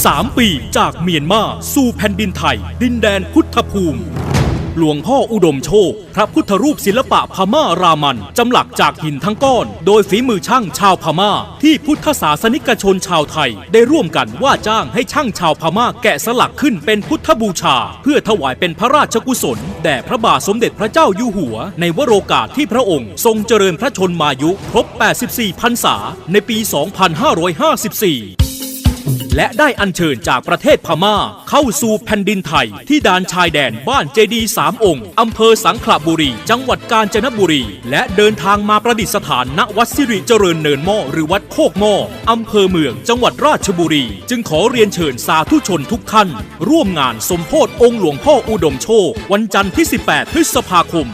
3 ปีจากเมียนมาสู่แผ่นดินไทย ดินแดนพุทธภูมิ หลวงพ่ออุดมโชค พระพุทธรูปศิลปะพม่ารามัน จำหลักจากหินทั้งก้อน โดยฝีมือช่างชาวพม่า ที่พุทธศาสนิกชนชาวไทย ได้ร่วมกันว่าจ้างให้ช่างชาวพม่าแกะสลักขึ้นเป็นพุทธบูชา เพื่อถวายเป็นพระราชกุศล แด่พระบาทสมเด็จพระเจ้าอยู่หัว ในวโรกาสที่พระองค์ ทรงเจริญพระชนมายุครบ 84 พรรษา ในปี 2554 และได้อัญเชิญจากประเทศพม่า เข้าสู่แผ่นดินไทย ที่ด่านชายแดนบ้านเจดีสามองค์อำเภอสังขละบุรี จังหวัดกาญจนบุรี และเดินทางมาประดิษฐานณวัดสิริเจริญเนินหม้อหรือวัดโคกหม้ออำเภอเมืองจังหวัดราชบุรี จึงขอเรียนเชิญสาธุชนทุกท่าน ร่วมงานสมโพธิองค์หลวงพ่ออุดมโชค วันจันทร์ที่ 18 พฤษภาคม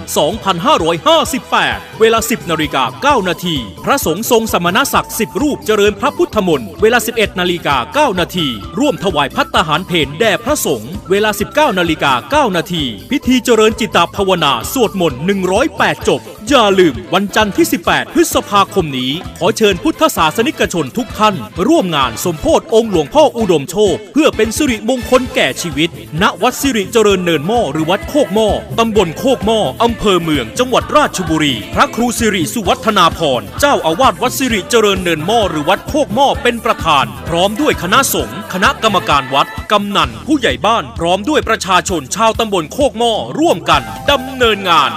2558 เวลา 10นาฬิกา9นาทีพระสงฆ์ทรงสมณศักดิ์10 รูปเจริญพระพุทธมนต์เวลา 11นาฬิกา9 นาที ร่วมถวายพัตตาหารเพนแด่พระสงฆ์ เวลา 19นาฬิกา9นาทีพิธีเจริญจิตตภาวนา สวดมนต์ 108 จบ อย่าลืมวันจันทร์ที่ 18 พฤษภาคมนี้ ขอเชิญพุทธศาสนิกชนทุกท่าน ร่วมงานสมโพธิองค์หลวงพ่ออุดมโชค เพื่อเป็นสิริมงคลแก่ชีวิต ณวัดสิริเจริญเนินหม้อหรือวัดโคกหม้อตำบลโคกหม้ออำเภอเมืองจังหวัดราชบุรี พระครูสิริสุวัฒนาพรเจ้าอาวาสวัดสิริเจริญเนินหม้อหรือวัดโคกหม้อเป็นประธาน พร้อมด้วยคณะสงฆ์ คณะกรรมการวัด กำนัน ผู้ใหญ่บ้าน พร้อมด้วยประชาชนชาวตำบลโคกหม้อร่วมกันดำเนินงาน